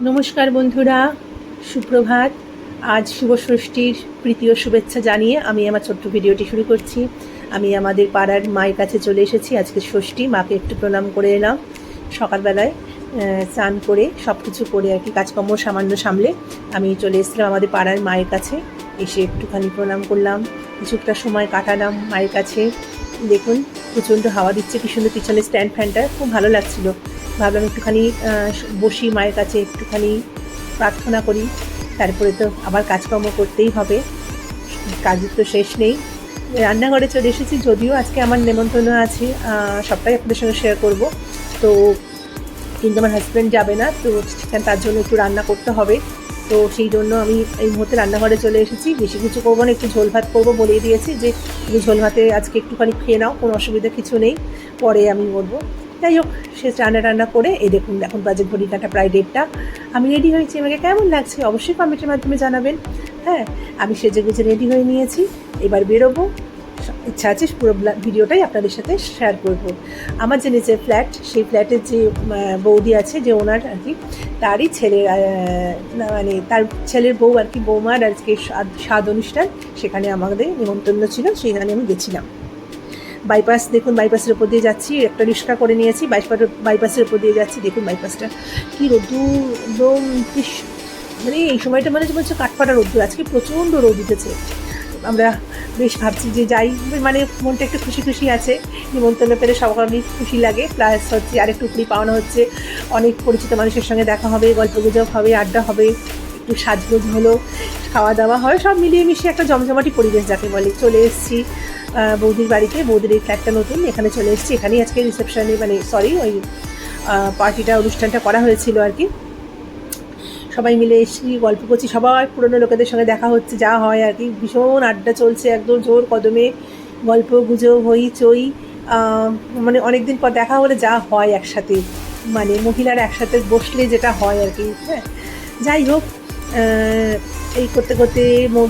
নমস্কার বন্ধুরা, সুপ্রভাত। আজ শুভ ষষ্ঠীর প্রীতীয় শুভেচ্ছা জানিয়ে আমি আমার ছোট্ট ভিডিওটি শুরু করছি। আমি আমাদের পাড়ার মায়ের কাছে চলে এসেছি, আজকে ষষ্ঠী, মাকে একটু প্রণাম করে এলাম। সকালবেলায় স্নান করে সব কিছু করে আর কি, কাজকর্ম সামান্য সামলে আমি চলে এসেছিলাম আমাদের পাড়ার মায়ের কাছে। এসে একটুখানি প্রণাম করলাম। কিছুটা সময় কাটালাম মায়ের কাছে। দেখুন, প্রচণ্ড হাওয়া দিচ্ছে কি সুন্দর পিছনে স্ট্যান্ড ফ্যানটা খুব ভালো লাগছিল। ভাবলাম একটুখানি বসি মায়ের কাছে একটুখানি প্রার্থনা করি। তারপরে তো আবার কাজকর্ম করতেই হবে। কাজের তো শেষ নেই। রান্নাঘরে চলে এসেছি, যদিও আজকে আমার নেমন্তন্ন আছে। সবটাই আপনাদের সঙ্গে শেয়ার করব। তো কিন্তু আমার হাজব্যান্ড যাবে না, তো সেখানে তার জন্য একটু রান্না করতে হবে। তো সেই জন্য আমি এই মুহূর্তে রান্নাঘরে চলে এসেছি। বেশি কিছু করব না, একটু ঝোল ভাত করব বলেই দিয়েছি যে, তুমি ঝোল ভাতে আজকে একটুখানি খেয়ে নাও, কোনো অসুবিধা কিছু নেই। পরে আমি বলব যাই হোক, সে রান্না রান্না করে, এই দেখুন, এখন বাজে ঘড়ি কাটা, প্রায় দেড়টা। আমি রেডি হয়েছি আমাকে কেমন লাগছে অবশ্যই কমেন্টের মাধ্যমে জানাবেন। হ্যাঁ আমি সেজে গুজে রেডি হয়ে নিয়েছি, এবার বেরোবো। ইচ্ছা আছে পুরো ভিডিওটাই আপনাদের সাথে শেয়ার করব। আমার যে নিচের ফ্ল্যাট, সেই ফ্ল্যাটের যে বৌদি আছে, যে ওনার আর কি, তারই ছেলের মানে তার ছেলের বউ আর কি, বৌমার আজকে স্বাদ অনুষ্ঠান সেখানে আমাদের নিমন্ত্রণ ছিল সেখানে আমি গেছিলাম। বাইপাস দেখুন বাইপাসের উপর দিয়ে যাচ্ছি, একটা রিক্সা করে নিয়েছি বাইপাস বাইপাসের উপর দিয়ে যাচ্ছি, দেখুন বাইপাসটা কী রোদ্দুর, একদম মানে এই সময়টা মানে বলছে, কাঠফাটা রোদ্দুর, আজকে প্রচণ্ড রোদ উঠেছে। আমরা বেশ ভাবছি যে যাই মানে মনটা একটু খুশি খুশি আছে, নিমন্ত্রণ পেলে সবাই খুশি লাগে প্লাস হচ্ছে আরেকটু উপরি পাওয়ানো হচ্ছে, অনেক পরিচিত মানুষের সঙ্গে দেখা হবে, গল্প গুজব হবে, আড্ডা হবে। একটু সাজগোজ হলো খাওয়া দাওয়া হয়, সব মিলিয়ে মিশিয়ে একটা জমজমাটি পরিবেশ যাকে বলে। চলে এসেছি বৌদির বাড়িতে, বৌদির এই ফ্ল্যাটটা নতুন, এখানে চলে এসেছি, এখানেই আজকে রিসেপশনে মানে সরি ওই পার্টিটা অনুষ্ঠানটা করা হয়েছিল আর কি। সবাই মিলে এসেছি, গল্প করছি, সবার পুরনো লোকেদের সঙ্গে দেখা হচ্ছে, যা হয় আর কি। ভীষণ আড্ডা চলছে, একদম জোর কদমে, গল্প, গুজব, হই চই মানে অনেকদিন পর দেখা হলে যা হয় একসাথে মানে মহিলারা একসাথে বসলে যেটা হয় আর কি হ্যাঁ। যাই হোক এই করতে করতে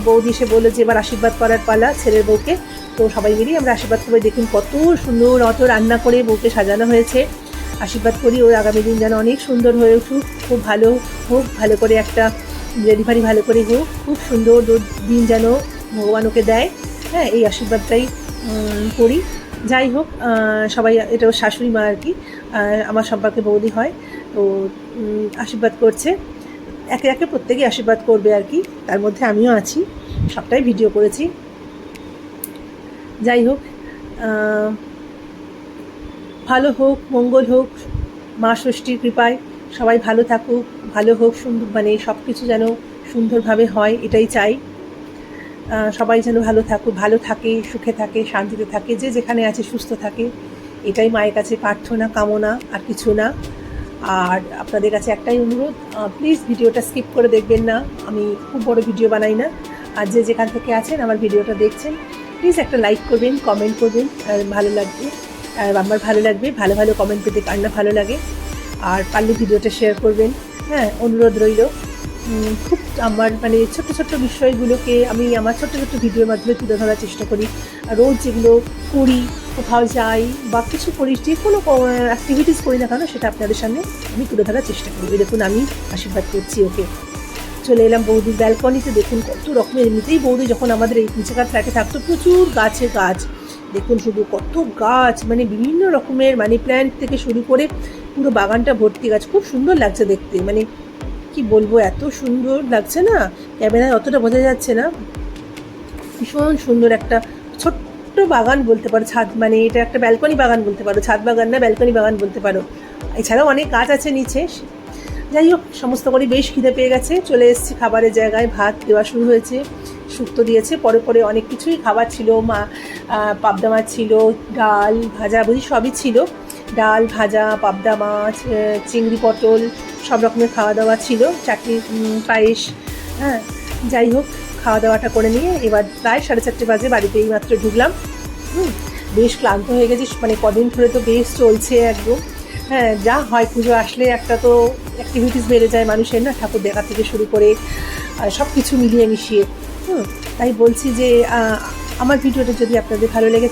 বৌদি এসে বলল যে এবার আশীর্বাদ করার পালা ছেলের বউকে। তো সবাই মিলেই আমরা আশীর্বাদ করে দেখুন কত সুন্দর অত রান্না করে বউকে সাজানো হয়েছে। আশীর্বাদ করি ওর আগামী দিন যেন অনেক সুন্দর হয়ে উঠুক। খুব ভালো হোক, ভালো করে একটা ডেলিভারি ভালো করে হোক। খুব সুন্দর দিন যেন ভগবান ওকে দেয়। হ্যাঁ এই আশীর্বাদটাই করি। যাই হোক সবাই, এটা শাশুড়ি মা আর কি। আমার সম্পর্কে বৌদি হয়। তো আশীর্বাদ করছে। একে একে প্রত্যেকেই আশীর্বাদ করবে আর কি। তার মধ্যে আমিও আছি, সবটাই ভিডিও করেছি। যাই হোক ভালো হোক, মঙ্গল হোক, মা ষষ্ঠীর কৃপায় সবাই ভালো থাকুক, ভালো হোক, সুন্দর মানে সব কিছু যেন সুন্দরভাবে হয়, এটাই চাই। সবাই যেন ভালো থাকুক, ভালো থাকে, সুখে থাকে, শান্তিতে থাকে, যে যেখানে আছে, সুস্থ থাকে, এটাই মায়ের কাছে প্রার্থনা, কামনা, আর কিছু না। আর আপনাদের কাছে একটাই অনুরোধ প্লিজ ভিডিওটা স্কিপ করে দেখবেন না। আমি খুব বড় ভিডিও বানাই না। আর যে যেখান থেকে আছেন, আমার ভিডিওটা দেখছেন প্লিজ একটা লাইক করবেন কমেন্ট করবেন ভালো লাগবে। আমার ভালো লাগবে, ভালো ভালো কমেন্ট পেতে কার না ভালো লাগে। আর পারলে ভিডিওটা শেয়ার করবেন। হ্যাঁ অনুরোধ রইল। খুব আমার মানে ছোট্ট ছোট্ট বিষয়গুলোকে আমি আমার ছোট্ট ছোট্ট ভিডিওর মাধ্যমে তুলে ধরার চেষ্টা করি। রোজ যেগুলো করি, কোথাও যাই বা কিছু করি, যে কোনো অ্যাক্টিভিটিস করি না কেন, সেটা আপনাদের সামনে আমি তুলে ধরার চেষ্টা করি। দেখুন, আমি আশীর্বাদ করছি ওকে। চলে এলাম বৌদির ব্যালকনিতে, দেখুন কত রকমের এমনিতেই বৌদি যখন আমাদের এই নিচেকার ফ্ল্যাটে থাকতো, প্রচুর গাছে গাছ। দেখুন শুধু কত গাছ মানে বিভিন্ন রকমের, মানি প্ল্যান্ট থেকে শুরু করে পুরো বাগানটা ভর্তি গাছ। খুব সুন্দর লাগছে দেখতে মানে কি বলব, এত সুন্দর লাগছে না? ক্যামেরায় অতটা বোঝা যাচ্ছে না। ভীষণ সুন্দর একটা ছোট্ট বাগান বলতে পারো, ছাদ মানে এটা একটা ব্যালকনি বাগান বলতে পারো, ছাদ বাগান না, ব্যালকনি বাগান বলতে পারো। এছাড়াও অনেক গাছ আছে নিচে। যাই হোক, সমস্ত করে বেশ খিদে পেয়ে গেছে। চলে এসেছি খাবারের জায়গায়, ভাত দেওয়া শুরু হয়েছে, শুক্তো দিয়েছে, পরে পরে অনেক কিছুই খাবার ছিল, মা পাবদা মাছ ছিল, ডাল, ভাজা, বুঝি সবই ছিল। ডাল, ভাজা, পাবদা মাছ চিংড়ি পটল সব রকমের খাওয়া দাওয়া ছিল উম, পায়েস হ্যাঁ যাই হোক খাওয়া দাওয়াটা করে নিয়ে এবার প্রায় সাড়ে চারটে বাজে বাড়িতে এই মাত্র ঢুকলাম। হুম, বেশ ক্লান্ত হয়ে গেছিস মানে কদিন ধরে তো বেশ চলছে একদম। হ্যাঁ যা হয় পুজো আসলে একটা তো অ্যাক্টিভিটিস বেড়ে যায় মানুষের না ঠাকুর দেখা থেকে শুরু করে সব কিছু মিলিয়ে মিশিয়ে। হুম তাই বলছি যে আমার ভিডিওটা যদি আপনাদের ভালো লেগে